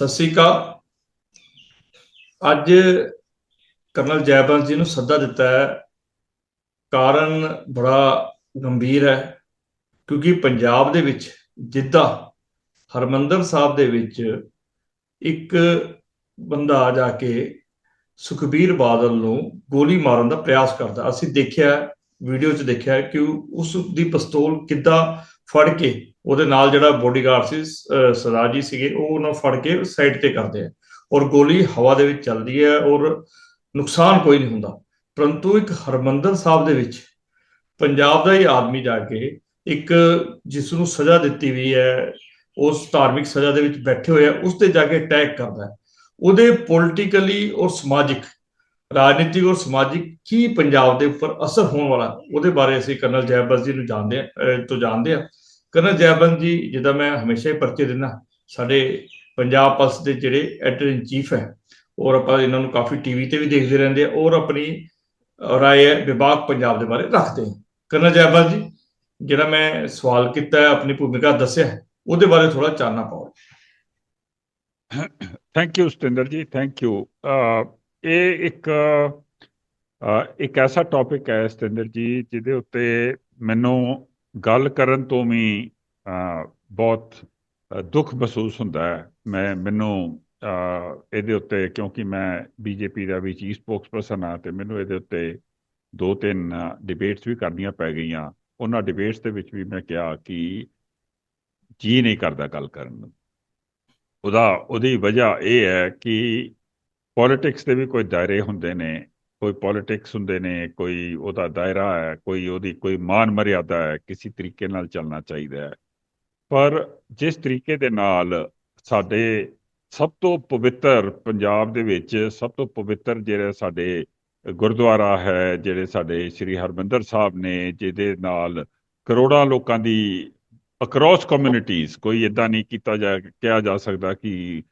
ਸਤਿ ਸ੍ਰੀ ਅਕਾਲ। ਅੱਜ ਕਰਨਲ ਜੈਬੰਸ ਜੀ ਨੂੰ ਸੱਦਾ ਦਿੱਤਾ ਹੈ। ਕਾਰਨ ਬੜਾ ਗੰਭੀਰ ਹੈ, ਕਿਉਂਕਿ ਪੰਜਾਬ ਦੇ ਵਿੱਚ ਜਿੱਦਾਂ ਹਰਮੰਦਰ ਸਾਹਿਬ ਦੇ ਵਿੱਚ ਇੱਕ ਬੰਦਾ ਆ ਜਾ ਕੇ ਸੁਖਬੀਰ ਬਾਦਲ ਨੂੰ ਗੋਲੀ ਮਾਰਨ ਦਾ ਪ੍ਰਯਾਸ ਕਰਦਾ। ਅਸੀਂ ਦੇਖਿਆ, ਵੀਡੀਓ 'ਚ ਦੇਖਿਆ ਕਿ ਉਸ ਦੀ ਪਿਸਤੌਲ ਕਿੱਦਾਂ ਫੜ ਕੇ ਉਹਦੇ ਨਾਲ ਜਿਹੜਾ ਬੋਡੀਗਾਰਡ ਸੀ ਸਰਦਾਰ ਜੀ ਸੀਗੇ, ਉਹ ਉਹਨਾਂ ਫੜ ਕੇ ਸਾਈਡ ਤੇ ਕਰਦੇ ਆ। ਔਰ ਗੋਲੀ ਹਵਾ ਦੇ ਵਿੱਚ ਚੱਲਦੀ ਹੈ ਔਰ ਨੁਕਸਾਨ ਕੋਈ ਨਹੀਂ ਹੁੰਦਾ। ਪਰੰਤੂ ਇੱਕ ਹਰਮੰਦਰ ਸਾਹਿਬ ਦੇ ਵਿੱਚ ਪੰਜਾਬ ਦਾ ਹੀ ਆਦਮੀ ਜਾ ਕੇ ਇੱਕ ਜਿਸ ਨੂੰ ਸਜ਼ਾ ਦਿੱਤੀ ਵੀ ਹੈ, ਉਸ ਧਾਰਮਿਕ ਸਜ਼ਾ ਦੇ ਵਿੱਚ ਬੈਠੇ ਹੋਏ ਆ, ਉਸ ਤੇ ਜਾ ਕੇ ਅਟੈਕ ਕਰਦਾ ਹੈ। ਉਹਦੇ ਪੋਲਿਟੀਕਲੀ ਔਰ ਸਮਾਜਿਕ, ਰਾਜਨੀਤਿਕ ਔਰ ਸਮਾਜਿਕ ਕੀ ਪੰਜਾਬ ਦੇ ਉੱਪਰ ਅਸਰ ਹੋਣ ਵਾਲਾ, ਉਹਦੇ ਬਾਰੇ ਅਸੀਂ ਕਰਨਲ ਜੈਬਸ ਜੀ ਨੂੰ ਜਾਣਦੇ ਆ ਤੋਂ ਜਾਣਦੇ ਆ। ਕਰਨਲ ਜੈਬੰਦ ਜੀ ਜਿਹਦਾ ਮੈਂ ਹਮੇਸ਼ਾ ਹੀ ਪਰਚੇ ਦਿੰਦਾ, ਸਾਡੇ ਪੰਜਾਬ ਪਲਸ ਦੇ ਜਿਹੜੇ ਐਡੀਟਰ ਇਨ ਚੀਫ ਹੈ, ਔਰ ਆਪਾਂ ਇਹਨਾਂ ਨੂੰ ਕਾਫੀ ਟੀਵੀ ਤੇ ਵੀ ਦੇਖਦੇ ਰਹਿੰਦੇ ਆ, ਔਰ ਆਪਣੀ ਰਾਏ ਹੈ ਵਿਭਾਗ ਪੰਜਾਬ ਦੇ ਬਾਰੇ ਰੱਖਦੇ ਆ। ਕਰਨਲ ਜੈਬਸ ਜੀ, ਜਿਹੜਾ ਮੈਂ ਸਵਾਲ ਕੀਤਾ, ਆਪਣੀ ਭੂਮਿਕਾ ਦੱਸਿਆ, ਉਹਦੇ ਬਾਰੇ ਥੋੜਾ ਚਾਨਣਾ ਪਾਓ ਥੈਂਕ ਯੂ ਸਤਿੰਦਰ ਜੀ ਥੈਂਕ ਯੂ ਇਹ ਇੱਕ ਇੱਕ ਐਸਾ ਟੌਪਿਕ ਹੈ, ਸਤਿੰਦਰ ਜੀ, ਜਿਹਦੇ ਉੱਤੇ ਮੈਨੂੰ ਗੱਲ ਕਰਨ ਤੋਂ ਵੀ ਬਹੁਤ ਦੁੱਖ ਮਹਿਸੂਸ ਹੁੰਦਾ ਹੈ। ਮੈਂ, ਮੈਨੂੰ ਇਹਦੇ ਉੱਤੇ ਕਿਉਂਕਿ ਮੈਂ ਬੀਜੇਪੀ ਦਾ ਵੀ ਚੀਫ ਸਪੋਕਸਪਰਸਨ ਆ ਤੇ ਮੈਨੂੰ ਇਹਦੇ ਉੱਤੇ ਦੋ ਤਿੰਨ ਡਿਬੇਟਸ ਵੀ ਕਰਨੀਆਂ ਪੈ ਗਈਆਂ। ਉਹਨਾਂ ਡਿਬੇਟਸ ਦੇ ਵਿੱਚ ਵੀ ਮੈਂ ਕਿਹਾ ਕਿ ਜੀ ਨਹੀਂ ਕਰਦਾ ਗੱਲ ਕਰਨ ਨੂੰ। ਉਹਦਾ, ਉਹਦੀ ਵਜ੍ਹਾ ਇਹ ਹੈ ਕਿ ਪੋਲਿਟਿਕਸ ਦੇ ਵੀ ਕੋਈ ਦਾਇਰੇ ਹੁੰਦੇ ਨੇ। ਕੋਈ ਪੋਲਿਟਿਕਸ ਹੁੰਦੇ ਨੇ, ਕੋਈ ਉਹਦਾ ਦਾਇਰਾ ਹੈ, ਕੋਈ ਉਹਦੀ ਕੋਈ ਮਾਨ ਮਰਿਆਦਾ ਹੈ, ਕਿਸੇ ਤਰੀਕੇ ਨਾਲ ਚੱਲਣਾ ਚਾਹੀਦਾ ਹੈ। ਪਰ ਜਿਸ ਤਰੀਕੇ ਦੇ ਨਾਲ ਸਾਡੇ ਸਭ ਤੋਂ ਪਵਿੱਤਰ ਪੰਜਾਬ ਦੇ ਵਿੱਚ ਸਭ ਤੋਂ ਪਵਿੱਤਰ ਜਿਹੜੇ ਸਾਡੇ ਗੁਰਦੁਆਰਾ ਹੈ, ਜਿਹੜੇ ਸਾਡੇ ਸ੍ਰੀ ਹਰਮੰਦਰ ਸਾਹਿਬ ਨੇ, ਜਿਹਦੇ ਨਾਲ ਕਰੋੜਾਂ ਲੋਕਾਂ ਦੀ ਅਕ੍ਰੋਸ ਕਮਿਊਨਿਟੀਆਂ ਕੋਈ ਇਦਾਂ ਨਹੀਂ ਕੀਤਾ ਜਾ, ਕਿਹਾ ਜਾ ਸਕਦਾ ਕਿ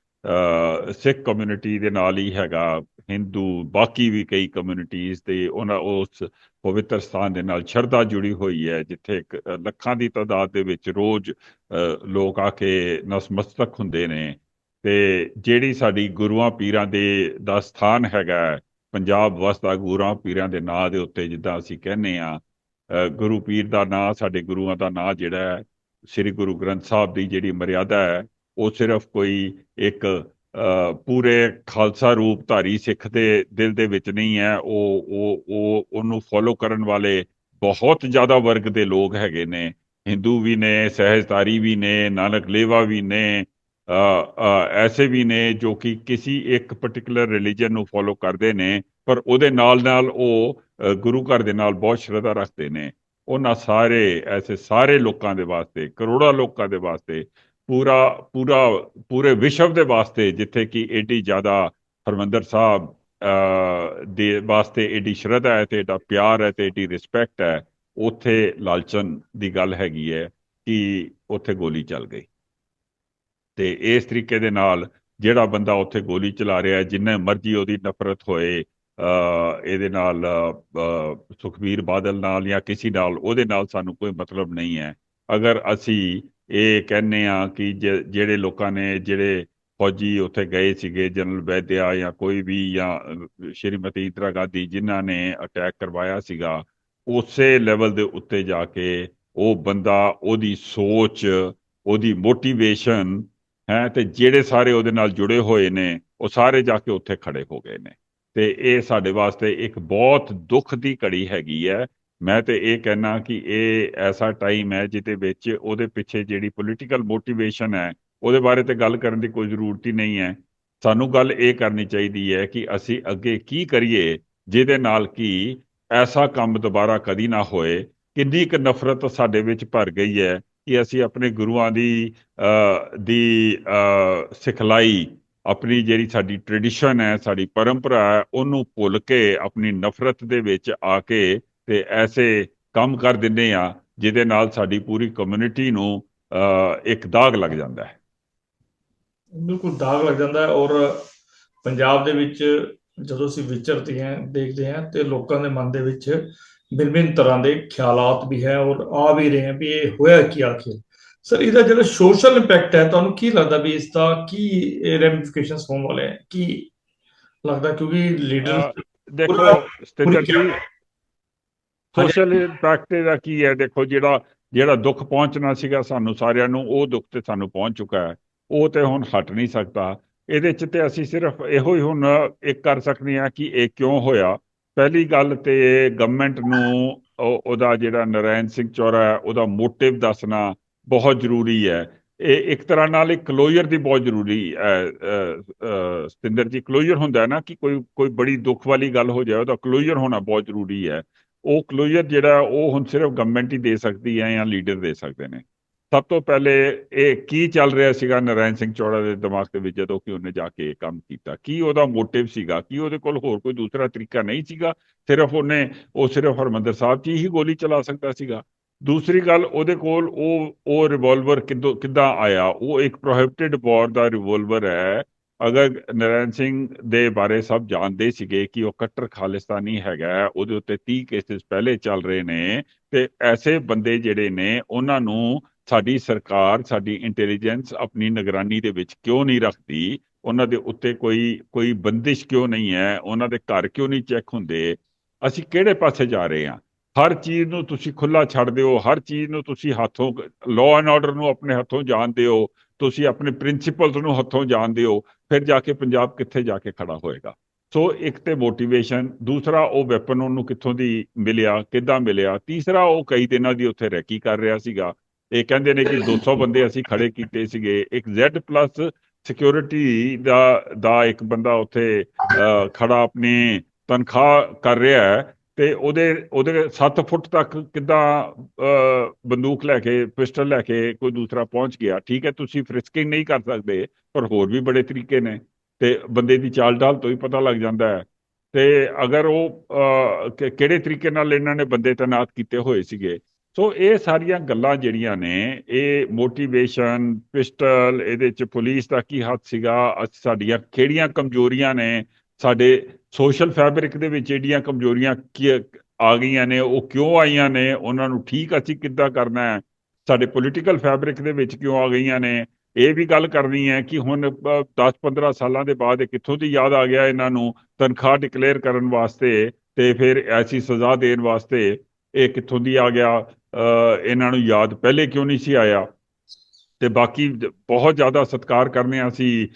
ਸਿੱਖ ਕਮਿਊਨਿਟੀ ਦੇ ਨਾਲ ਹੀ ਹੈਗਾ। ਹਿੰਦੂ, ਬਾਕੀ ਵੀ ਕਈ ਕਮਿਊਨਿਟੀਆਂ ਤੇ ਉਹਨਾਂ ਉਸ ਪਵਿੱਤਰ ਸਥਾਨ ਦੇ ਨਾਲ ਸ਼ਰਧਾ ਜੁੜੀ ਹੋਈ ਹੈ, ਜਿੱਥੇ ਲੱਖਾਂ ਦੀ ਤਾਦਾਦ ਦੇ ਵਿੱਚ ਰੋਜ਼ ਲੋਕ ਆ ਕੇ ਨਸਮਸਤਕ ਹੁੰਦੇ ਨੇ। ਤੇ ਜਿਹੜੀ ਸਾਡੀ ਗੁਰੂਆਂ ਪੀਰਾਂ ਦੇ, ਦਾ ਸਥਾਨ ਹੈਗਾ, ਪੰਜਾਬ ਵਸਦਾ ਗੁਰੂਆਂ ਪੀਰਾਂ ਦੇ ਨਾਂ ਦੇ ਉੱਤੇ ਜਿੱਦਾਂ ਅਸੀਂ ਕਹਿੰਨੇ ਆ ਗੁਰੂ ਪੀਰ ਦਾ ਨਾਂ, ਸਾਡੇ ਗੁਰੂਆਂ ਦਾ ਨਾਂ ਜਿਹੜਾ ਹੈ, ਸ੍ਰੀ ਗੁਰੂ ਗ੍ਰੰਥ ਸਾਹਿਬ ਦੀ ਜਿਹੜੀ ਮਰਿਆਦਾ ਹੈ, ਉਹ ਸਿਰਫ ਕੋਈ ਇੱਕ ਪੂਰੇ ਖਾਲਸਾ ਰੂਪ ਧਾਰੀ ਸਿੱਖ ਦੇ ਦਿਲ ਦੇ ਵਿੱਚ ਨਹੀਂ ਹੈ। ਉਹ ਉਹ ਉਹ, ਉਹਨੂੰ ਫੋਲੋ ਕਰਨ ਵਾਲੇ ਬਹੁਤ ਜ਼ਿਆਦਾ ਵਰਗ ਦੇ ਲੋਕ ਹੈਗੇ ਨੇ। ਹਿੰਦੂ ਵੀ ਨੇ ਸਹਿਜਤਾਰੀ ਵੀ ਨੇ, ਨਾਨਕ ਲੇਵਾ ਵੀ ਨੇ ਐਸੇ ਵੀ ਨੇ ਜੋ ਕਿ ਕਿਸੇ ਇੱਕ ਪਾਰਟਿਕੂਲਰ ਰਿਲੀਜੀਅਨ ਨੂੰ ਫੋਲੋ ਕਰਦੇ ਨੇ, ਪਰ ਉਹਦੇ ਨਾਲ ਨਾਲ ਉਹ ਗੁਰੂ ਘਰ ਦੇ ਨਾਲ ਬਹੁਤ ਸ਼ਰਧਾ ਰੱਖਦੇ ਨੇ। ਉਹਨਾਂ ਸਾਰੇ, ਐਸੇ ਸਾਰੇ ਲੋਕਾਂ ਦੇ ਵਾਸਤੇ, ਕਰੋੜਾਂ ਲੋਕਾਂ ਦੇ ਵਾਸਤੇ ਪੂਰਾ ਪੂਰਾ, ਪੂਰੇ ਵਿਸ਼ਵ ਦੇ ਵਾਸਤੇ ਜਿੱਥੇ ਕਿ ਏਡੀ ਜ਼ਿਆਦਾ ਹਰਮੰਦਰ ਸਾਹਿਬ ਦੇ ਵਾਸਤੇ ਏਡੀ ਸ਼ਰਧਾ ਹੈ ਤੇ ਏਡਾ ਪਿਆਰ ਹੈ ਤੇ ਏਡੀ ਰਿਸਪੈਕਟ ਹੈ, ਉੱਥੇ ਲਾਲਚਨ ਦੀ ਗੱਲ ਹੈਗੀ ਹੈ ਕਿ ਉੱਥੇ ਗੋਲੀ ਚੱਲ ਗਈ। ਤੇ ਇਸ ਤਰੀਕੇ ਦੇ ਨਾਲ ਜਿਹੜਾ ਬੰਦਾ ਉੱਥੇ ਗੋਲੀ ਚਲਾ ਰਿਹਾ ਜਿੰਨੇ ਮਰਜ਼ੀ ਉਹਦੀ ਨਫ਼ਰਤ ਹੋਏ ਇਹਦੇ ਨਾਲ ਸੁਖਬੀਰ ਬਾਦਲ ਨਾਲ ਜਾਂ ਕਿਸੇ ਨਾਲ, ਉਹਦੇ ਨਾਲ ਸਾਨੂੰ ਕੋਈ ਮਤਲਬ ਨਹੀਂ ਹੈ। ਅਗਰ ਅਸੀਂ ਇਹ ਕਹਿੰਨੇ ਆ ਕਿ ਜਿਹੜੇ ਲੋਕਾਂ ਨੇ ਜਿਹੜੇ ਫੌਜੀ ਉੱਥੇ ਗਏ ਸੀਗੇ, ਜਨਰਲ ਵੈਦਿਆ ਜਾਂ ਕੋਈ ਵੀ ਜਾਂ ਸ਼੍ਰੀਮਤੀ ਇੰਦਰਾ ਗਾਂਧੀ ਜਿਨ੍ਹਾਂ ਨੇ ਅਟੈਕ ਕਰਵਾਇਆ ਸੀਗਾ, ਉਸੇ ਲੈਵਲ ਦੇ ਉੱਤੇ ਜਾ ਕੇ ਉਹ ਬੰਦਾ ਉਹਦੀ ਸੋਚ, ਉਹਦੀ ਮੋਟੀਵੇਸ਼ਨ ਹੈ, ਤੇ ਜਿਹੜੇ ਸਾਰੇ ਉਹਦੇ ਨਾਲ ਜੁੜੇ ਹੋਏ ਨੇ, ਉਹ ਸਾਰੇ ਜਾ ਕੇ ਉੱਥੇ ਖੜੇ ਹੋ ਗਏ ਨੇ। ਤੇ ਇਹ ਸਾਡੇ ਵਾਸਤੇ ਇੱਕ ਬਹੁਤ ਦੁੱਖ ਦੀ ਘੜੀ ਹੈਗੀ ਹੈ ਮੈਂ ਤੇ ਇਹ ਕਹਿਣਾ ਕਿ ਇਹ ਐਸਾ ਟਾਈਮ ਹੈ ਜਿਹਦੇ ਵਿੱਚ ਉਹਦੇ ਪਿੱਛੇ ਜਿਹੜੀ ਪੋਲੀਟੀਕਲ ਮੋਟੀਵੇਸ਼ਨ ਹੈ, ਉਹਦੇ ਬਾਰੇ ਤੇ ਗੱਲ ਕਰਨ ਦੀ ਕੋਈ ਜ਼ਰੂਰਤ ਹੀ ਨਹੀਂ ਹੈ। ਸਾਨੂੰ ਗੱਲ ਇਹ ਕਰਨੀ ਚਾਹੀਦੀ ਹੈ ਕਿ ਅਸੀਂ ਅੱਗੇ ਕੀ ਕਰੀਏ, ਜਿਹਦੇ ਨਾਲ ਕਿ ਐਸਾ ਕੰਮ ਦੁਬਾਰਾ ਕਦੀ ਨਾ ਹੋਏ। ਕਿੰਨੀ ਕੁ ਨਫ਼ਰਤ ਸਾਡੇ ਵਿੱਚ ਭਰ ਗਈ ਹੈ ਕਿ ਅਸੀਂ ਆਪਣੇ ਗੁਰੂਆਂ ਦੀ ਦੀ ਸਿਖਲਾਈ, ਆਪਣੀ ਜਿਹੜੀ ਸਾਡੀ ਟ੍ਰੈਡੀਸ਼ਨ ਹੈ, ਸਾਡੀ ਪਰੰਪਰਾ ਹੈ, ਉਹਨੂੰ ਭੁੱਲ ਕੇ, ਆਪਣੀ ਨਫ਼ਰਤ ਦੇ ਵਿੱਚ ਆ ਕੇ ਤੇ ਐਸੇ ਕੰਮ ਕਰ ਦਿੰਦੇ ਆ ਜਿਹਦੇ ਨਾਲ ਸਾਡੀ ਪੂਰੀ ਕਮਿਊਨਿਟੀ ਨੂੰ ਇੱਕ ਦਾਗ ਲੱਗ ਜਾਂਦਾ ਹੈ। ਬਿਲਕੁਲ ਦਾਗ ਲੱਗ ਜਾਂਦਾ ਹੈ ਔਰ ਪੰਜਾਬ ਦੇ ਵਿੱਚ ਜਦੋਂ ਅਸੀਂ ਵਿਚਰਦੇ ਹਾਂ ਦੇਖਦੇ ਹਾਂ ਤੇ ਲੋਕਾਂ ਦੇ ਮਨ ਦੇ ਵਿੱਚ ਬਿਨ ਤਰ੍ਹਾਂ ਦੇ ਖਿਆਲਾਤ ਵੀ ਹੈ ਔਰ ਆ ਵੀ ਰਹੇ ਹਨ ਵੀ ਇਹ ਹੋਇਆ ਕੀ ਆਖਿਰ। ਸਰ ਇਹਦਾ ਜਿਹੜਾ ਸੋਸ਼ਲ ਇੰਪੈਕਟ ਹੈ ਤੁਹਾਨੂੰ ਕੀ ਲੱਗਦਾ ਵੀ ਇਸ ਦਾ ਕੀ ਰੈਮਿਫਿਕੇਸ਼ਨਸ ਹੋਣ ਵਾਲੇ ਹੈ ਕੀ ਲੱਗਦਾ ਕਿਉਂਕਿ ਲੀਡਰ ਦੇਖੋ ਜੀ ਸੋਸ਼ਲ ਇੰਪੈਕਟ ਦਾ ਕੀ ਹੈ? ਦੇਖੋ ਜਿਹੜਾ ਜਿਹੜਾ ਦੁੱਖ ਪਹੁੰਚਣਾ ਸੀਗਾ ਸਾਨੂੰ ਸਾਰਿਆਂ ਨੂੰ ਉਹ ਦੁੱਖ ਤੇ ਸਾਨੂੰ ਪਹੁੰਚ ਚੁੱਕਾ ਹੈ। ਉਹ ਤੇ ਹੁਣ ਹਟ ਨਹੀਂ ਸਕਦਾ। ਇਹਦੇ ਚ ਤੇ ਅਸੀਂ ਸਿਰਫ ਇਹੋ ਹੀ ਹੁਣ ਇੱਕ ਕਰ ਸਕਦੇ ਹਾਂ ਕਿ ਇਹ ਕਿਉਂ ਹੋਇਆ? ਪਹਿਲੀ ਗੱਲ ਤੇ ਗਵਰਨਮੈਂਟ ਨੂੰ ਉਹਦਾ ਜਿਹੜਾ ਨਰੈਣ ਸਿੰਘ ਚੌਰਾ ਉਹਦਾ ਮੋਟਿਵ ਦੱਸਣਾ ਬਹੁਤ ਜ਼ਰੂਰੀ ਹੈ। ਇਹ ਇੱਕ ਤਰ੍ਹਾਂ ਨਾਲ ਇੱਕ ਕਲੋਜ਼ਰ ਦੀ ਬਹੁਤ ਜ਼ਰੂਰੀ ਹੈ ਅਹ, ਸਤਿੰਦਰ ਜੀ ਕਲੋਜ਼ਰ ਹੁੰਦਾ ਹੈ ਨਾ ਕਿ ਕੋਈ ਕੋਈ ਬੜੀ ਦੁੱਖ ਵਾਲੀ ਗੱਲ ਹੋ ਜਾਏ ਉਹਦਾ ਕਲੋਜ਼ਰ ਹੋਣਾ ਬਹੁਤ ਜ਼ਰੂਰੀ ਹੈ। ਉਹ ਕਲੋਜ਼ਰ ਜਿਹੜਾ ਉਹ ਹੁਣ ਸਿਰਫ ਗਵਰਨਮੈਂਟ ਹੀ ਦੇ ਸਕਦੀ ਹੈ ਜਾਂ ਲੀਡਰ ਦੇ ਸਕਦੇ ਨੇ। ਸਭ ਤੋਂ ਪਹਿਲੇ ਇਹ ਕੀ ਚੱਲ ਰਿਹਾ ਸੀਗਾ ਨਰਾਇਣ ਸਿੰਘ ਚੌੜਾ ਦੇ ਦਿਮਾਗ ਦੇ ਵਿੱਚ ਜਦੋਂ ਕਿ ਉਹਨੇ ਜਾ ਕੇ ਇਹ ਕੰਮ ਕੀਤਾ? ਕੀ ਉਹਦਾ ਮੋਟਿਵ ਸੀਗਾ? ਕੀ ਉਹਦੇ ਕੋਲ ਹੋਰ ਕੋਈ ਦੂਸਰਾ ਤਰੀਕਾ ਨਹੀਂ ਸੀਗਾ? ਸਿਰਫ ਉਹਨੇ, ਉਹ ਸਿਰਫ ਹਰਮੰਦਰ ਸਾਹਿਬ 'ਚ ਹੀ ਗੋਲੀ ਚਲਾ ਸਕਦਾ ਸੀਗਾ। ਦੂਸਰੀ ਗੱਲ, ਉਹਦੇ ਕੋਲ ਉਹ ਉਹ ਰਿਵਾਲਵਰ ਕਿੱਦੋਂ, ਕਿੱਦਾਂ ਆਇਆ? ਉਹ ਇੱਕ ਪ੍ਰੋਹਿਬਿਟਡ ਵਾਰ ਦਾ ਰਿਵਾਲਵਰ ਹੈ। ਅਗਰ ਨਰੈਣ ਸਿੰਘ ਦੇ ਬਾਰੇ ਸਭ ਜਾਣਦੇ ਸੀਗੇ ਕਿ ਉਹ ਕੱਟਰ ਖਾਲਿਸਤਾਨੀ ਹੈਗਾ ਉਹਦੇ ਉੱਤੇ 30 ਕੇਸਿਸ ਪਹਿਲੇ ਚੱਲ ਰਹੇ ਨੇ ਤੇ ਐਸੇ ਬੰਦੇ ਜਿਹੜੇ ਨੇ, ਉਹਨਾਂ ਨੂੰ ਸਾਡੀ ਸਰਕਾਰ, ਸਾਡੀ ਇੰਟੈਲੀਜੈਂਸ ਆਪਣੀ ਨਿਗਰਾਨੀ ਦੇ ਵਿੱਚ ਕਿਉਂ ਨਹੀਂ ਰੱਖਦੀ? ਉਹਨਾਂ ਦੇ ਉੱਤੇ ਕੋਈ ਕੋਈ ਬੰਦਿਸ਼ ਕਿਉਂ ਨਹੀਂ ਹੈ? ਉਹਨਾਂ ਦੇ ਘਰ ਕਿਉਂ ਨਹੀਂ ਚੈੱਕ ਹੁੰਦੇ? ਅਸੀਂ ਕਿਹੜੇ ਪਾਸੇ ਜਾ ਰਹੇ ਹਾਂ? ਹਰ ਚੀਜ਼ ਨੂੰ ਤੁਸੀਂ ਖੁੱਲਾ ਛੱਡ ਦਿਓ, ਹਰ ਚੀਜ਼ ਨੂੰ ਤੁਸੀਂ ਹੱਥੋਂ ਲਾਅ ਐਂਡ ਆਰਡਰ ਨੂੰ ਆਪਣੇ ਹੱਥੋਂ ਜਾਣਦੇ ਹੋ, ਤੁਸੀਂ ਆਪਣੇ ਪ੍ਰਿੰਸੀਪਲਸ ਨੂੰ ਹੱਥੋਂ ਜਾਣਦੇ ਹੋ। ਫਿਰ ਜਾ ਕੇ ਪੰਜਾਬ ਕਿੱਥੇ ਜਾ ਕੇ ਖੜਾ ਹੋਏਗਾ। ਸੋ ਇੱਕ ਤੇ ਮੋਟੀਵੇਸ਼ਨ ਦੂਸਰਾ ਉਹ ਵੈਪਨ ਉਹਨੂੰ ਕਿੱਥੋਂ ਦੀ ਮਿਲਿਆ ਕਿੱਦਾਂ ਮਿਲਿਆ ਤੀਸਰਾ ਉਹ ਕਈ ਦਿਨਾਂ ਦੀ ਉੱਥੇ ਰੈਕੀ ਕਰ ਰਿਹਾ ਸੀਗਾ। ਇਹ ਕਹਿੰਦੇ ਨੇ ਕਿ 200 ਬੰਦੇ ਅਸੀਂ ਖੜੇ ਕੀਤੇ ਸੀਗੇ। ਇੱਕ Z+ ਸਿਕਿਉਰਿਟੀ ਦਾ ਦਾ ਇੱਕ ਬੰਦਾ ਉੱਥੇ ਅਹ, ਖੜਾ ਆਪਣੀ ਤਨਖਾਹ ਕਰ ਰਿਹਾ ਹੈ। ਤੇ ਉਹਦੇ ਉਹਦੇ 7 ਫੁੱਟ ਤੱਕ ਕਿੱਦਾਂ ਅਹ, ਬੰਦੂਕ ਲੈ ਕੇ ਪਿਸਟਲ ਲੈ ਕੇ ਕੋਈ ਦੂਸਰਾ ਪਹੁੰਚ ਗਿਆ ਠੀਕ ਹੈ ਤੁਸੀਂ ਫ੍ਰਿਸਕਿੰਗ ਨਹੀਂ ਕਰ ਸਕਦੇ ਪਰ ਹੋਰ ਵੀ ਬੜੇ ਤਰੀਕੇ ਨੇ ਤੇ ਬੰਦੇ ਦੀ ਚਾਲ ਢਾਲ ਤੋਂ ਹੀ ਪਤਾ ਲੱਗ ਜਾਂਦਾ ਹੈ। ਤੇ ਅਗਰ ਉਹ ਅਹ, ਕਿਹੜੇ ਤਰੀਕੇ ਨਾਲ ਇਹਨਾਂ ਨੇ ਬੰਦੇ ਤੈਨਾਤ ਕੀਤੇ ਹੋਏ ਸੀਗੇ? ਸੋ ਇਹ ਸਾਰੀਆਂ ਗੱਲਾਂ ਜਿਹੜੀਆਂ ਨੇ ਇਹ ਮੋਟੀਵੇਸ਼ਨ ਪਿਸਟਲ ਇਹਦੇ ਚ ਪੁਲਿਸ ਦਾ ਕੀ ਹੱਥ ਸੀਗਾ ਸਾਡੀਆਂ ਕਿਹੜੀਆਂ ਕਮਜ਼ੋਰੀਆਂ ਨੇ ਸਾਡੇ ਸੋਸ਼ਲ ਫੈਬਰਿਕ ਦੇ ਵਿੱਚ ਜਿਹੜੀਆਂ ਕਮਜ਼ੋਰੀਆਂ ਕੀ ਆ ਗਈਆਂ ਨੇ, ਉਹ ਕਿਉਂ ਆਈਆਂ ਨੇ, ਉਹਨਾਂ ਨੂੰ ਠੀਕ ਅਸੀਂ ਕਿੱਦਾਂ ਕਰਨਾ ਹੈ? ਸਾਡੇ ਪੋਲੀਟੀਕਲ ਫੈਬਰਿਕ ਦੇ ਵਿੱਚ ਕਿਉਂ ਆ ਗਈਆਂ ਨੇ? ਇਹ ਵੀ ਗੱਲ ਕਰਨੀ ਹੈ ਕਿ ਹੁਣ 10-15 ਸਾਲਾਂ ਦੇ ਬਾਅਦ ਇਹ ਕਿੱਥੋਂ ਦੀ ਯਾਦ ਆ ਗਿਆ ਇਹਨਾਂ ਨੂੰ ਤਨਖਾਹ ਡਿਕਲੇਅਰ ਕਰਨ ਵਾਸਤੇ ਤੇ ਫਿਰ ਐਸੀ ਸਜ਼ਾ ਦੇਣ ਵਾਸਤੇ ਇਹ ਕਿੱਥੋਂ ਦੀ ਆ ਗਿਆ? ਇਹਨਾਂ ਨੂੰ ਯਾਦ ਪਹਿਲੇ ਕਿਉਂ ਨਹੀਂ ਸੀ ਆਇਆ? ਤੇ ਬਾਕੀ ਬਹੁਤ ਜ਼ਿਆਦਾ ਸਤਿਕਾਰ ਕਰਨੇ ਆ ਅਸੀਂ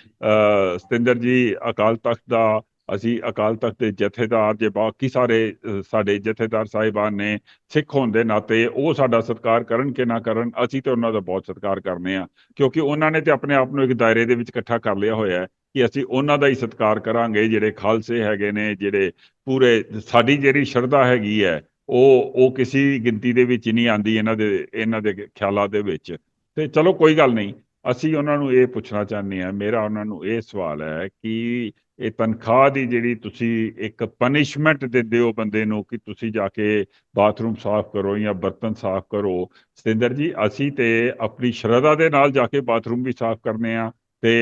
ਸਤਿੰਦਰ ਜੀ, ਅਕਾਲ ਤਖਤ ਦਾ ਅਸੀਂ ਅਕਾਲ ਤਖਤ ਦੇ ਜਥੇਦਾਰ ਜੇ ਬਾਕੀ ਸਾਰੇ ਸਾਡੇ ਜਥੇਦਾਰ ਸਾਹਿਬਾਨ ਨੇ ਸਿੱਖ ਹੋਣ ਦੇ ਨਾਤੇ ਉਹ ਸਾਡਾ ਸਤਿਕਾਰ ਕਰਨ ਕਿ ਨਾ ਕਰਨ, ਅਸੀਂ ਤੇ ਉਹਨਾਂ ਦਾ ਬਹੁਤ ਸਤਿਕਾਰ ਕਰਨੇ ਆ। ਕਿਉਂਕਿ ਉਹਨਾਂ ਨੇ ਤੇ ਆਪਣੇ ਆਪ ਨੂੰ ਇੱਕ ਦਾਇਰੇ ਦੇ ਵਿੱਚ ਇਕੱਠਾ ਕਰ ਲਿਆ ਹੋਇਆ ਹੈ ਕਿ ਅਸੀਂ ਉਹਨਾਂ ਦਾ ਹੀ ਸਤਿਕਾਰ ਕਰਾਂਗੇ, ਜਿਹੜੇ ਖਾਲਸੇ ਹੈਗੇ ਨੇ, ਜਿਹੜੇ ਪੂਰੇ ਸਾਡੀ ਜਿਹੜੀ ਸ਼ਰਧਾ ਹੈਗੀ ਹੈ, ਉਹ ਉਹ ਕਿਸੇ ਗਿਣਤੀ ਦੇ ਵਿੱਚ ਨਹੀਂ ਆਂਦੀ ਇਹਨਾਂ ਦੇ ਇਹਨਾਂ ਦੇ ਖਿਆਲਾਂ ਦੇ ਵਿੱਚ। ਤੇ ਚਲੋ ਕੋਈ ਗੱਲ ਨਹੀਂ, ਅਸੀਂ ਉਹਨਾਂ ਨੂੰ ਇਹ ਪੁੱਛਣਾ ਚਾਹੁੰਦੇ ਆ ਮੇਰਾ ਉਹਨਾਂ ਨੂੰ ਇਹ ਸਵਾਲ ਹੈ ਕਿ ਇਹ ਤਨਖਾਹ ਦੀ ਜਿਹੜੀ ਤੁਸੀਂ ਇੱਕ ਪਨਿਸ਼ਮੈਂਟ ਦਿੰਦੇ ਹੋ ਬੰਦੇ ਨੂੰ ਕਿ ਤੁਸੀਂ ਜਾ ਕੇ ਬਾਥਰੂਮ ਸਾਫ਼ ਕਰੋ ਜਾਂ ਬਰਤਨ ਸਾਫ਼ ਕਰੋ। ਸਤਿੰਦਰ ਜੀ, ਅਸੀਂ ਤੇ ਆਪਣੀ ਸ਼ਰਧਾ ਦੇ ਨਾਲ ਜਾ ਕੇ ਬਾਥਰੂਮ ਵੀ ਸਾਫ਼ ਕਰਨੇ ਆ ਤੇ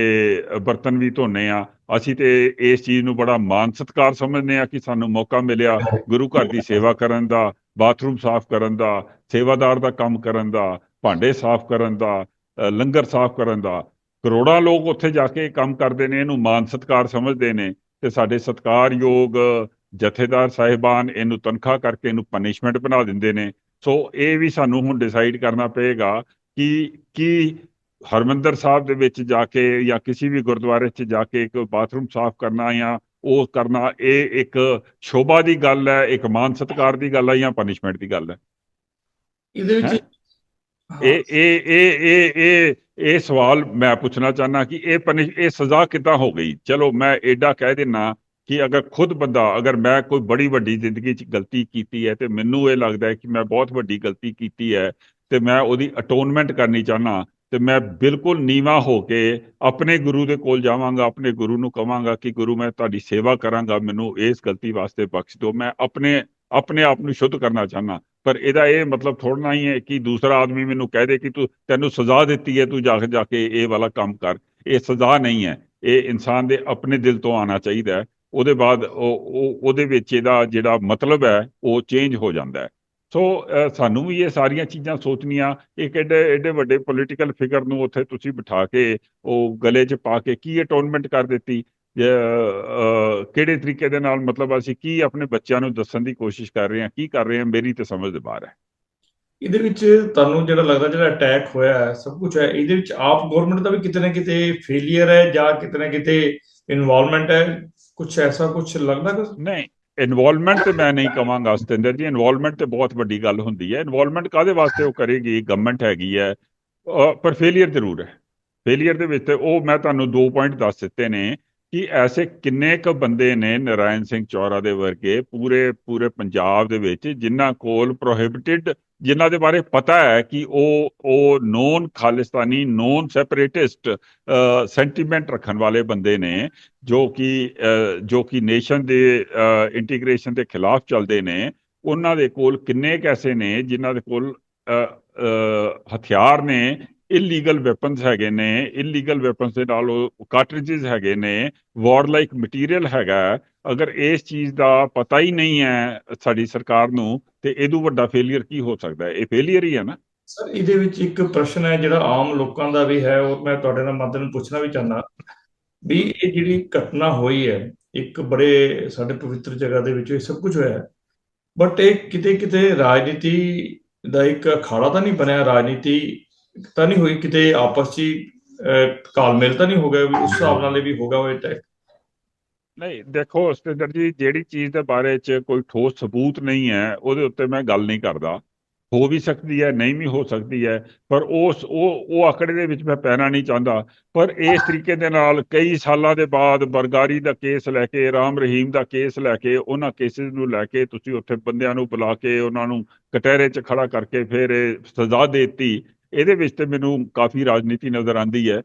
ਬਰਤਨ ਵੀ ਧੋਨੇ ਆ। ਅਸੀਂ ਤੇ ਇਸ ਚੀਜ਼ ਨੂੰ ਬੜਾ ਮਾਨ ਸਤਿਕਾਰ ਸਮਝਦੇ ਆ ਕਿ ਸਾਨੂੰ ਮੌਕਾ ਮਿਲਿਆ ਗੁਰੂ ਘਰ ਦੀ ਸੇਵਾ ਕਰਨ ਦਾ, ਬਾਥਰੂਮ ਸਾਫ਼ ਕਰਨ ਦਾ, ਸੇਵਾਦਾਰ ਦਾ ਕੰਮ ਕਰਨ ਦਾ, ਭਾਂਡੇ ਸਾਫ਼ ਕਰਨ ਦਾ ਲੰਗਰ ਸਾਫ਼ ਕਰਨ ਦਾ। ਕਰੋੜਾਂ ਲੋਕ ਉੱਥੇ ਜਾ ਕੇ ਕੰਮ ਕਰਦੇ ਨੇ ਇਹਨੂੰ ਮਾਨ ਸਤਿਕਾਰ ਸਮਝਦੇ ਨੇ ਤੇ ਸਾਡੇ ਸਤਿਕਾਰਯੋਗ ਜਥੇਦਾਰ ਸਾਹਿਬਾਨ ਇਹਨੂੰ ਤਨਖਾਹ ਕਰਕੇ ਇਹਨੂੰ ਪਨਿਸ਼ਮੈਂਟ ਬਣਾ ਦਿੰਦੇ ਨੇ। ਸੋ ਇਹ ਵੀ ਸਾਨੂੰ ਹੁਣ ਡਿਸਾਈਡ ਕਰਨਾ ਪਏਗਾ ਕਿ ਕੀ ਹਰਮੰਦਰ ਸਾਹਿਬ ਦੇ ਵਿੱਚ ਜਾ ਕੇ ਜਾਂ ਕਿਸੇ ਵੀ ਗੁਰਦੁਆਰੇ 'ਚ ਜਾ ਕੇ ਇੱਕ ਬਾਥਰੂਮ ਸਾਫ਼ ਕਰਨਾ ਜਾਂ ਉਹ ਕਰਨਾ ਇਹ ਇੱਕ ਸ਼ੋਭਾ ਦੀ ਗੱਲ ਹੈ ਇੱਕ ਮਾਨ ਸਤਿਕਾਰ ਦੀ ਗੱਲ ਹੈ ਜਾਂ ਪਨਿਸ਼ਮੈਂਟ ਦੀ ਗੱਲ ਹੈ? ਇਹਦੇ ਵਿੱਚ ਇਹ ਇਹ ਇਹ ਇਹ ਇਹ ਇਹ ਸਵਾਲ ਮੈਂ ਪੁੱਛਣਾ ਚਾਹਨਾ ਕਿ ਇਹ ਪਨਿਸ਼ ਇਹ ਸਜ਼ਾ ਕਿੱਦਾਂ ਹੋ ਗਈ? ਚਲੋ ਮੈਂ ਐਡਾ ਕਹਿ ਦੇਣਾ ਕਿ ਅਗਰ ਖੁਦ ਬੰਦਾ ਅਗਰ ਮੈਂ ਕੋਈ ਬੜੀ ਵੱਡੀ ਜ਼ਿੰਦਗੀ 'ਚ ਗਲਤੀ ਕੀਤੀ ਹੈ ਤੇ ਮੈਨੂੰ ਇਹ ਲੱਗਦਾ ਹੈ ਕਿ ਮੈਂ ਬਹੁਤ ਵੱਡੀ ਗਲਤੀ ਕੀਤੀ ਹੈ ਤੇ ਮੈਂ ਉਹਦੀ ਅਟੋਨਮੈਂਟ ਕਰਨੀ ਚਾਹਨਾ ਤੇ ਮੈਂ ਬਿਲਕੁਲ ਨੀਵਾ ਹੋ ਕੇ ਆਪਣੇ ਗੁਰੂ ਦੇ ਕੋਲ ਜਾਵਾਂਗਾ ਆਪਣੇ ਗੁਰੂ ਨੂੰ ਕਵਾਂਗਾ ਕਿ ਗੁਰੂ ਮੈਂ ਤੁਹਾਡੀ ਸੇਵਾ ਕਰਾਂਗਾ ਮੈਨੂੰ ਇਸ ਗਲਤੀ ਵਾਸਤੇ ਬਖਸ਼ ਦਿਓ। ਮੈਂ ਆਪਣੇ ਆਪਣੇ ਆਪ ਨੂੰ ਸ਼ੁੱਧ ਕਰਨਾ ਚਾਹਨਾ ਪਰ ਇਹਦਾ ਇਹ ਮਤਲਬ ਥੋੜ੍ਹਾ ਹੀ ਹੈ ਕਿ ਦੂਸਰਾ ਆਦਮੀ ਮੈਨੂੰ ਕਹਿ ਦੇ ਕਿ ਤੂੰ, ਤੈਨੂੰ ਸਜ਼ਾ ਦਿੱਤੀ ਹੈ, ਤੂੰ ਜਾ ਕੇ ਜਾ ਕੇ ਇਹ ਵਾਲਾ ਕੰਮ ਕਰ। ਇਹ ਸਜ਼ਾ ਨਹੀਂ ਹੈ। ਇਹ ਇਨਸਾਨ ਦੇ ਆਪਣੇ ਦਿਲ ਤੋਂ ਆਉਣਾ ਚਾਹੀਦਾ ਹੈ। ਉਹਦੇ ਬਾਅਦ ਉਹ, ਉਹ- ਉਹਦੇ ਵਿੱਚ ਇਹਦਾ ਜਿਹੜਾ ਮਤਲਬ ਹੈ, ਉਹ ਚੇਂਜ ਹੋ ਜਾਂਦਾ ਹੈ। ਸੋ ਸਾਨੂੰ ਵੀ ਇਹ ਸਾਰੀਆਂ ਚੀਜ਼ਾਂ ਸੋਚਣੀਆਂ। ਇੱਕ ਐਡੇ ਐਡੇ ਵੱਡੇ ਪੋਲੀਟੀਕਲ ਫਿਗਰ ਨੂੰ ਉੱਥੇ ਤੁਸੀਂ ਬਿਠਾ ਕੇ, ਉਹ ਗਲੇ 'ਚ ਪਾ ਕੇ ਕੀ ਅਟੋਨਮੈਂਟ ਕਰ ਦਿੱਤੀ? ਕਿਹੜੇ ਤਰੀਕੇ ਦੇ ਨਾਲ ਮਤਲਬ ਅਸੀਂ ਕੀ ਆਪਣੇ ਬੱਚਿਆਂ ਨੂੰ ਦੱਸਣ ਦੀ ਕੋਸ਼ਿਸ਼ ਕਰ ਰਹੇ ਹਾਂ ਕੀ ਕਰ ਰਹੇ ਹਾਂ ਮੇਰੀ ਤੇ ਸਮਝ ਦੇ ਬਾਹਰ ਹੈ। ਇਹਦੇ ਵਿੱਚ ਤੁਹਾਨੂੰ ਜਿਹੜਾ ਲੱਗਦਾ ਜਿਹੜਾ ਅਟੈਕ ਹੋਇਆ ਹੈ ਸਭ ਕੁਝ ਹੈ ਇਹਦੇ ਵਿੱਚ ਆਪ ਗਵਰਨਮੈਂਟ ਦਾ ਵੀ ਕਿਤੇ ਨਾ ਕਿਤੇ ਫੇਲਿਅਰ ਹੈ ਜਾਂ ਕਿਤੇ ਨਾ ਕਿਤੇ ਇਨਵੋਲਵਮੈਂਟ ਹੈ? ਕੁਝ ਐਸਾ ਕੁਝ ਲੱਗਦਾ ਕੁਝ ਨਹੀਂ ਇਨਵੋਲਵਮੈਂਟ ਤੇ ਮੈਂ ਨਹੀਂ ਕਵਾਂਗਾ ਸਤਿੰਦਰ ਜੀ ਇਨਵੋਲਵਮੈਂਟ ਤੇ ਬਹੁਤ ਵੱਡੀ ਗੱਲ ਹੁੰਦੀ ਹੈ। ਇਨਵੋਲਵਮੈਂਟ ਕਾਦੇ ਵਾਸਤੇ ਉਹ ਕਰੇਗੀ? ਗਵਰਨਮੈਂਟ ਹੈਗੀ ਹੈ। ਪਰ ਫੇਲਿਅਰ ਜ਼ਰੂਰ ਹੈ। ਫੇਲਿਅਰ ਦੇ ਵਿੱਚ ਉਹ ਮੈਂ ਤੁਹਾਨੂੰ ਦੋ ਪੁਆਇੰਟ ਦੱਸ ਦਿੱਤੇ ਨੇ। ਕਿ ਐਸੇ ਕਿੰਨੇ ਕੁ ਬੰਦੇ ਨੇ ਨਰਾਇਣ ਸਿੰਘ ਚੌਰਾ ਦੇ ਵਰਗੇ ਪੂਰੇ ਪੂਰੇ ਪੰਜਾਬ ਦੇ ਵਿੱਚ ਜਿਨ੍ਹਾਂ ਕੋਲ ਪ੍ਰੋਹਿਬਿਟਡ ਜਿਨ੍ਹਾਂ ਦੇ ਬਾਰੇ ਪਤਾ ਹੈ ਕਿ ਉਹ ਉਹ known Khalistani known separatist sentiment ਰੱਖਣ ਵਾਲੇ ਬੰਦੇ ਨੇ, ਜੋ ਕਿ ਜੋ ਕਿ ਨੇਸ਼ਨ ਦੇ ਇੰਟੀਗ੍ਰੇਸ਼ਨ ਦੇ ਖਿਲਾਫ ਚੱਲਦੇ ਨੇ, ਉਹਨਾਂ ਦੇ ਕੋਲ ਕਿੰਨੇ ਕੈਸੇ ਨੇ ਜਿਨ੍ਹਾਂ ਦੇ ਕੋਲ ਹਥਿਆਰ ਨੇ ਇਲੀਗਲ ਵੈਪਨਸ ਹੈਗੇ ਨੇ ਇਲੀਗਲ ਵੈਪਨਸ ਦੇ ਨਾਲ ਉਹ ਕਾਰਟ੍ਰਿਜਸ ਹੈਗੇ ਨੇ ਵਾਰ ਲਾਈਕ ਮਟੀਰੀਅਲ ਹੈਗਾ। ਅਗਰ ਇਸ ਚੀਜ਼ ਦਾ ਪਤਾ ਹੀ ਨਹੀਂ ਹੈ ਸਾਡੀ ਸਰਕਾਰ ਨੂੰ, ਤੇ ਇਹਦੋਂ ਵੱਡਾ ਫੇਲਿਅਰ ਕੀ ਹੋ ਸਕਦਾ ਹੈ? ਇਹ ਫੇਲਿਅਰ ਹੀ ਹੈ ਨਾ। ਸਰ, ਇਹਦੇ ਵਿੱਚ ਇੱਕ ਪ੍ਰਸ਼ਨ ਹੈ ਜਿਹੜਾ ਆਮ ਲੋਕਾਂ ਦਾ ਵੀ ਹੈ, ਉਹ ਮੈਂ ਤੁਹਾਡੇ ਨਾਲ ਮਦਦ ਨੂੰ ਪੁੱਛਣਾ ਵੀ ਚਾਹੁੰਦਾ। ਵੀ ਇਹ ਜਿਹੜੀ ਘਟਨਾ ਹੋਈ ਹੈ, ਇੱਕ ਬੜੇ ਸਾਡੇ ਪਵਿੱਤਰ ਜਗ੍ਹਾ ਦੇ ਵਿੱਚ ਇਹ ਸਭ ਕੁਝ ਹੋਇਆ ਬਟ ਇਹ ਕਿਤੇ ਕਿਤੇ ਰਾਜਨੀਤੀ ਦਾ ਇੱਕ ਅਖਾੜਾ ਤਾਂ ਨਹੀਂ ਬਣਿਆ, ਰਾਜਨੀਤੀ ਤਾਂ ਨਹੀਂ ਹੋਈ, ਕਿਤੇ ਆਪਸ 'ਚ ਕਾਲਮੇਲ ਤਾਂ ਨਹੀਂ ਹੋ ਗਿਆ ਵੀ ਉਸ ਹਿਸਾਬ ਨਾਲ ਵੀ ਹੋਗਾ ਉਹ ਅਟੈਕ ਨਹੀਂ, ਦੇਖੋ ਸਤਿੰਦਰ ਜੀ, ਜਿਹੜੀ ਚੀਜ਼ ਦੇ ਬਾਰੇ 'ਚ ਕੋਈ ਠੋਸ ਸਬੂਤ ਨਹੀਂ ਹੈ, ਉਹਦੇ ਉੱਤੇ ਮੈਂ ਗੱਲ ਨਹੀਂ ਕਰਦਾ। ਹੋ ਵੀ ਸਕਦੀ ਹੈ, ਨਹੀਂ ਵੀ ਹੋ ਸਕਦੀ ਹੈ, ਪਰ ਉਸ, ਉਹ ਉਹ ਆਕੜੇ ਦੇ ਵਿੱਚ ਮੈਂ ਪੈਣਾ ਨਹੀਂ ਚਾਹੁੰਦਾ। ਪਰ ਇਸ ਤਰੀਕੇ ਦੇ ਨਾਲ ਕਈ ਸਾਲਾਂ ਦੇ ਬਾਅਦ ਬਰਗਾਰੀ ਦਾ ਕੇਸ ਲੈ ਕੇ, ਰਾਮ ਰਹੀਮ ਦਾ ਕੇਸ ਲੈ ਕੇ, ਉਹਨਾਂ ਕੇਸਿਸ ਨੂੰ ਲੈ ਕੇ ਤੁਸੀਂ ਉੱਥੇ ਬੰਦਿਆਂ ਨੂੰ ਬੁਲਾ ਕੇ, ਉਹਨਾਂ ਨੂੰ ਕਟਹਿਰੇ 'ਚ ਖੜਾ ਕਰਕੇ ਫਿਰ ਸਜ਼ਾ ਦੇਤੀ। ਇਹਦੇ ਵਿੱਚ ਤੇ ਮੈਨੂੰ ਕਾਫੀ ਰਾਜਨੀਤੀ ਨਜ਼ਰ ਆਂਦੀ ਹੈ।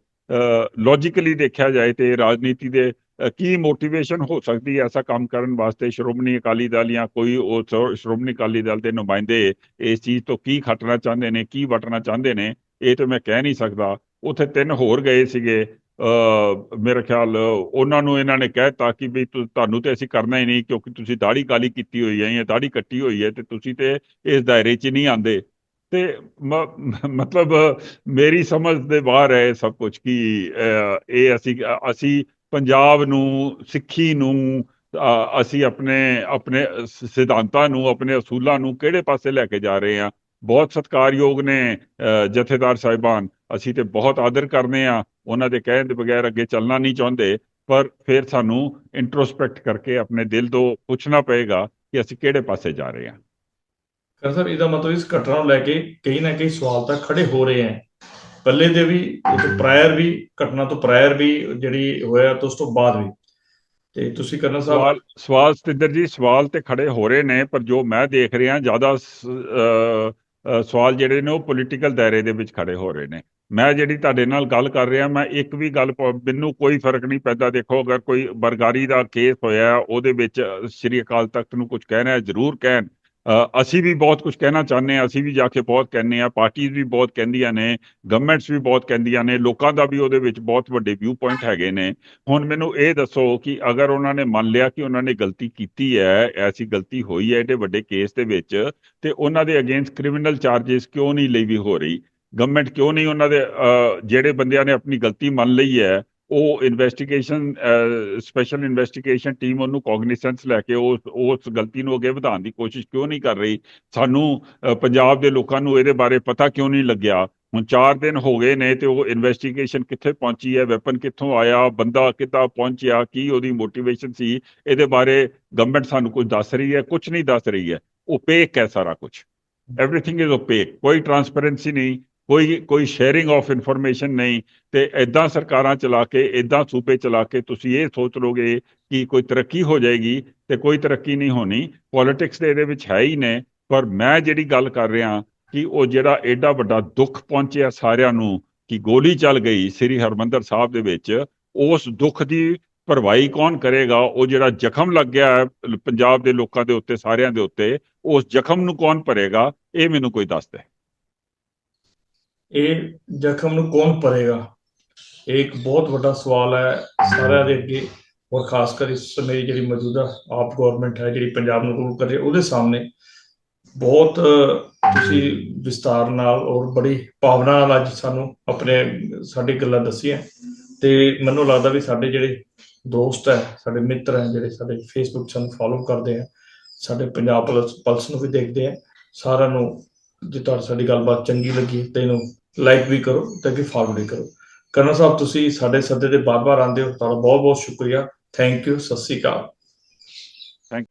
ਲੌਜੀਕਲੀ ਦੇਖਿਆ ਜਾਏ ਤੇ ਰਾਜਨੀਤੀ ਦੇ ਕੀ ਮੋਟੀਵੇਸ਼ਨ ਹੋ ਸਕਦੀ ਹੈ ਐਸਾ ਕੰਮ ਕਰਨ ਵਾਸਤੇ? ਸ਼੍ਰੋਮਣੀ ਅਕਾਲੀ ਦਲ ਜਾਂ ਕੋਈ ਉਹ ਸ਼੍ਰੋਮਣੀ ਅਕਾਲੀ ਦਲ ਦੇ ਨੁਮਾਇੰਦੇ ਇਸ ਚੀਜ਼ ਤੋਂ ਕੀ ਖਟਣਾ ਚਾਹੁੰਦੇ ਨੇ, ਕੀ ਵਟਣਾ ਚਾਹੁੰਦੇ ਨੇ, ਇਹ ਤਾਂ ਮੈਂ ਕਹਿ ਨਹੀਂ ਸਕਦਾ। ਉੱਥੇ ਤਿੰਨ ਹੋਰ ਗਏ ਸੀਗੇ। ਮੇਰੇ ਖਿਆਲ ਉਹਨਾਂ ਨੂੰ ਇਹਨਾਂ ਨੇ ਕਹਿਤਾ ਕਿ ਵੀ ਤੁਹਾਨੂੰ ਤੇ ਅਸੀਂ ਕਰਨਾ ਹੀ ਨਹੀਂ ਕਿਉਂਕਿ ਤੁਸੀਂ ਦਾੜੀ ਕਾਲੀ ਕੀਤੀ ਹੋਈ ਹੈ ਜਾਂ ਦਾੜੀ ਕੱਟੀ ਹੋਈ ਹੈ ਤੇ ਤੁਸੀਂ ਤੇ ਇਸ ਦਾਇਰੇ 'ਚ ਨਹੀਂ ਆਂਦੇ ਤੇ ਮਤਲਬ ਮੇਰੀ ਸਮਝ ਦੇ ਬਾਹਰ ਹੈ ਸਭ ਕੁਝ ਕਿ ਇਹ ਅਸੀਂ ਅਸੀਂ ਪੰਜਾਬ ਨੂੰ, ਸਿੱਖੀ ਨੂੰ ਅਸੀਂ ਆਪਣੇ ਆਪਣੇ ਸਿਧਾਂਤਾਂ ਨੂੰ, ਆਪਣੇ ਅਸੂਲਾਂ ਨੂੰ ਕਿਹੜੇ ਪਾਸੇ ਲੈ ਕੇ ਜਾ ਰਹੇ ਹਾਂ? ਬਹੁਤ ਸਤਿਕਾਰਯੋਗ ਨੇ ਜਥੇਦਾਰ ਸਾਹਿਬਾਨ। ਅਸੀਂ ਤੇ ਬਹੁਤ ਆਦਰ ਕਰਦੇ ਆ ਉਹਨਾਂ ਦੇ ਕਹਿਣ ਦੇ ਬਗੈਰ ਅੱਗੇ ਚੱਲਣਾ ਨਹੀਂ ਚਾਹੁੰਦੇ। ਪਰ ਫਿਰ ਸਾਨੂੰ ਇੰਟਰੋਸਪੈਕਟ ਕਰਕੇ ਆਪਣੇ ਦਿਲ ਤੋਂ ਪੁੱਛਣਾ ਪਏਗਾ ਕਿ ਅਸੀਂ ਕਿਹੜੇ ਪਾਸੇ ਜਾ ਰਹੇ ਹਾਂ। ਕਰ ਸਰ, ਇਹਦਾ ਮਤਲਬ ਇਸ ਘਟਨਾ ਨੂੰ ਲੈ ਕੇ ਕਈ ਨਾ ਕਈ ਸਵਾਲ ਤਾਂ ਖੜੇ ਹੋ ਰਹੇ ਹਨ ਪੱਲੇ ਦੇ ਵੀ ਇਹ ਪ੍ਰਾਇਰ ਵੀ, ਘਟਨਾ ਤੋਂ ਪ੍ਰਾਇਰ ਵੀ ਜਿਹੜੀ ਹੋਇਆ, ਤੋਂ ਉਸ ਤੋਂ ਬਾਅਦ ਵੀ। ਤੇ ਤੁਸੀਂ ਕਰਨਾ ਸਵਾਲ ਸਵਾਲ ਸਤਿੰਦਰ ਜੀ, ਸਵਾਲ ਤੇ ਖੜੇ ਹੋ ਰਹੇ ਨੇ, ਪਰ ਜੋ ਮੈਂ ਦੇਖ ਰਿਹਾ, ਜ਼ਿਆਦਾ ਸਵਾਲ ਜਿਹੜੇ ਨੇ ਉਹ ਪੋਲੀਟੀਕਲ ਦਾਇਰੇ ਦੇ ਵਿੱਚ ਖੜੇ ਹੋ ਰਹੇ ਨੇ। ਮੈਂ ਜਿਹੜੀ ਤੁਹਾਡੇ ਨਾਲ ਗੱਲ ਕਰ ਰਿਹਾ, ਮੈਂ ਇੱਕ ਵੀ ਗੱਲ ਮੈਨੂੰ ਕੋਈ ਫ਼ਰਕ ਨਹੀਂ ਪੈਂਦਾ। ਦੇਖੋ, ਅਗਰ ਕੋਈ ਬਰਗਾਰੀ ਦਾ ਕੇਸ ਹੋਇਆ, ਉਹਦੇ ਵਿੱਚ ਸ੍ਰੀ ਅਕਾਲ ਤਖਤ ਨੂੰ ਕੁਝ ਕਹਿਣਾ ਜ਼ਰੂਰ ਕਹਿਣ। ਅਸੀਂ ਵੀ ਬਹੁਤ ਕੁਝ ਕਹਿਣਾ ਚਾਹੁੰਦੇ ਆ ਅਸੀਂ ਵੀ ਜਾ ਕੇ ਬਹੁਤ ਕਹਿੰਦੇ ਆ ਪਾਰਟੀਆਂ ਵੀ ਬਹੁਤ ਕਹਿੰਦੀਆਂ ਨੇ ਗਵਰਨਮੈਂਟਸ ਵੀ ਬਹੁਤ ਕਹਿੰਦੀਆਂ ਨੇ, ਲੋਕਾਂ ਦਾ ਵੀ ਉਹਦੇ ਵਿੱਚ ਬਹੁਤ ਵੱਡੇ ਵਿਊ ਪੁਆਇੰਟ ਹੈਗੇ ਨੇ। ਹੁਣ ਮੈਨੂੰ ਇਹ ਦੱਸੋ ਕਿ ਅਗਰ ਉਹਨਾਂ ਨੇ ਮੰਨ ਲਿਆ ਕਿ ਉਹਨਾਂ ਨੇ ਗਲਤੀ ਕੀਤੀ ਹੈ, ਐਸੀ ਗਲਤੀ ਹੋਈ ਹੈ ਇਹਦੇ ਵੱਡੇ ਕੇਸ ਦੇ ਵਿੱਚ, ਤੇ ਉਹਨਾਂ ਦੇ ਅਗੇਂਸਟ ਕ੍ਰਿਮੀਨਲ ਚਾਰजेस ਕਿਉਂ ਨਹੀਂ ਲਈ ਵੀ ਹੋ ਰਹੀ? ਗਵਰਨਮੈਂਟ ਕਿਉਂ ਨਹੀਂ ਉਹਨਾਂ ਦੇ ਜਿਹੜੇ ਬੰਦਿਆਂ ਨੇ ਆਪਣੀ ਗਲਤੀ ਮੰਨ ਲਈ ਹੈ ਉਹ ਇਨਵੈਸਟੀਗੇਸ਼ਨ ਸਪੈਸ਼ਲ ਇਨਵੈਸਟੀਗੇਸ਼ਨ ਟੀਮ ਉਹਨੂੰ ਕੋਗਨੀਸੈਂਸ ਲੈ ਕੇ ਉਸ ਉਸ ਗਲਤੀ ਨੂੰ ਅੱਗੇ ਵਧਾਉਣ ਦੀ ਕੋਸ਼ਿਸ਼ ਕਿਉਂ ਨਹੀਂ ਕਰ ਰਹੀ? ਸਾਨੂੰ ਪੰਜਾਬ ਦੇ ਲੋਕਾਂ ਨੂੰ ਇਹਦੇ ਬਾਰੇ ਪਤਾ ਕਿਉਂ ਨਹੀਂ ਲੱਗਿਆ? ਹੁਣ 4 ਦਿਨ ਹੋ ਗਏ ਨੇ ਤੇ ਉਹ ਇਨਵੈਸਟੀਗੇਸ਼ਨ ਕਿੱਥੇ ਪਹੁੰਚੀ ਹੈ? ਵੈਪਨ ਕਿੱਥੋਂ ਆਇਆ? ਬੰਦਾ ਕਿੱਦਾਂ ਪਹੁੰਚਿਆ? ਕੀ ਉਹਦੀ ਮੋਟੀਵੇਸ਼ਨ ਸੀ? ਇਹਦੇ ਬਾਰੇ ਗਵਰਨਮੈਂਟ ਸਾਨੂੰ ਕੁਝ ਦੱਸ ਰਹੀ ਹੈ? ਕੁਝ ਨਹੀਂ ਦੱਸ ਰਹੀ ਹੈ। ਓਪੇਕ ਹੈ ਸਾਰਾ ਕੁਝ। ਐਵਰੀਥਿੰਗ ਇਜ਼ ਓਪੇਕ ਕੋਈ ਟਰਾਂਸਪੇਰੈਂਸੀ ਨਹੀਂ। ਕੋਈ ਕੋਈ ਸ਼ੇਅਰਿੰਗ ਆਫ ਇਨਫੋਰਮੇਸ਼ਨ ਨਹੀਂ ਤੇ ਐਦਾਂ ਸਰਕਾਰਾਂ ਚਲਾ ਕੇ ਐਦਾਂ ਸੂਬੇ ਚਲਾ ਕੇ ਤੁਸੀਂ ਇਹ ਸੋਚ ਲੋਗੇ ਕਿ ਕੋਈ ਤਰੱਕੀ ਹੋ ਜਾਏਗੀ ਤੇ ਕੋਈ ਤਰੱਕੀ ਨਹੀਂ ਹੋਣੀ। ਪੋਲਿਟਿਕਸ ਦੇ ਇਹਦੇ ਵਿੱਚ ਹੈ ਹੀ ਨੇ, ਪਰ ਮੈਂ ਜਿਹੜੀ ਗੱਲ ਕਰ ਰਿਹਾ ਕਿ ਉਹ ਜਿਹੜਾ ਐਡਾ ਵੱਡਾ ਦੁੱਖ ਪਹੁੰਚਿਆ ਸਾਰਿਆਂ ਨੂੰ ਕਿ ਗੋਲੀ ਚੱਲ ਗਈ ਸ੍ਰੀ ਹਰਮੰਦਰ ਸਾਹਿਬ ਦੇ ਵਿੱਚ, ਉਸ ਦੁੱਖ ਦੀ ਭਰਵਾਈ ਕੌਣ ਕਰੇਗਾ? ਉਹ ਜਿਹੜਾ ਜ਼ਖਮ ਲੱਗ ਗਿਆ ਪੰਜਾਬ ਦੇ ਲੋਕਾਂ ਦੇ ਉੱਤੇ, ਸਾਰਿਆਂ ਦੇ ਉੱਤੇ, ਉਸ ਜ਼ਖਮ ਨੂੰ ਕੌਣ ਭਰੇਗਾ? ਇਹ ਮੈਨੂੰ ਕੋਈ ਦੱਸ ਦੇ ਇਹ ਜ਼ਖਮ ਨੂੰ ਕੌਣ ਭਰੇਗਾ? ਇਹ ਇੱਕ ਬਹੁਤ ਵੱਡਾ ਸਵਾਲ ਹੈ ਸਾਰਿਆਂ ਦੇ ਅੱਗੇ ਔਰ ਖਾਸ ਕਰ ਇਸ ਸਮੇਂ ਜਿਹੜੀ ਮੌਜੂਦਾ ਆਪ ਗਵਰਨਮੈਂਟ ਹੈ, ਜਿਹੜੀ ਪੰਜਾਬ ਨੂੰ ਰੂਲ ਕਰ ਰਹੀ ਉਹਦੇ ਸਾਹਮਣੇ ਬਹੁਤ ਤੁਸੀਂ ਵਿਸਤਾਰ ਨਾਲ ਔਰ ਬੜੀ ਭਾਵਨਾ ਨਾਲ ਅੱਜ ਸਾਨੂੰ ਆਪਣੇ, ਸਾਡੀ ਗੱਲਾਂ ਦੱਸੀਆਂ। ਤੇ ਮੈਨੂੰ ਲੱਗਦਾ ਵੀ ਸਾਡੇ ਜਿਹੜੇ ਦੋਸਤ ਹੈ, ਸਾਡੇ ਮਿੱਤਰ ਹੈ, ਜਿਹੜੇ ਸਾਡੇ ਫੇਸਬੁੱਕ ਸਾਨੂੰ ਫੋਲੋ ਕਰਦੇ ਆ, ਸਾਡੇ ਪੰਜਾਬ ਪਲਸ ਪਲਸ ਨੂੰ ਵੀ ਦੇਖਦੇ ਆ, ਸਾਰਿਆਂ ਨੂੰ ਜੇ ਤੁਹਾਨੂੰ ਸਾਡੀ ਗੱਲਬਾਤ ਚੰਗੀ ਲੱਗੀ ਤੇ ਇਹਨੂੰ ਲਾਈਕ ਵੀ ਕਰੋ ਤੇ ਅੱਗੇ ਫਾਰਵਰਡ ਵੀ ਕਰੋ। ਕਰਨਾ ਸਾਹਿਬ, ਤੁਸੀਂ ਸਾਡੇ ਸੱਦੇ ਤੇ ਬਾਰ-ਬਾਰ ਆਉਂਦੇ ਹੋ। ਤੁਹਾਡਾ ਬਹੁਤ-ਬਹੁਤ ਸ਼ੁਕਰੀਆ। ਥੈਂਕ ਯੂ ਸਤਿ ਸ਼੍ਰੀ ਅਕਾਲ। ਥੈਂਕ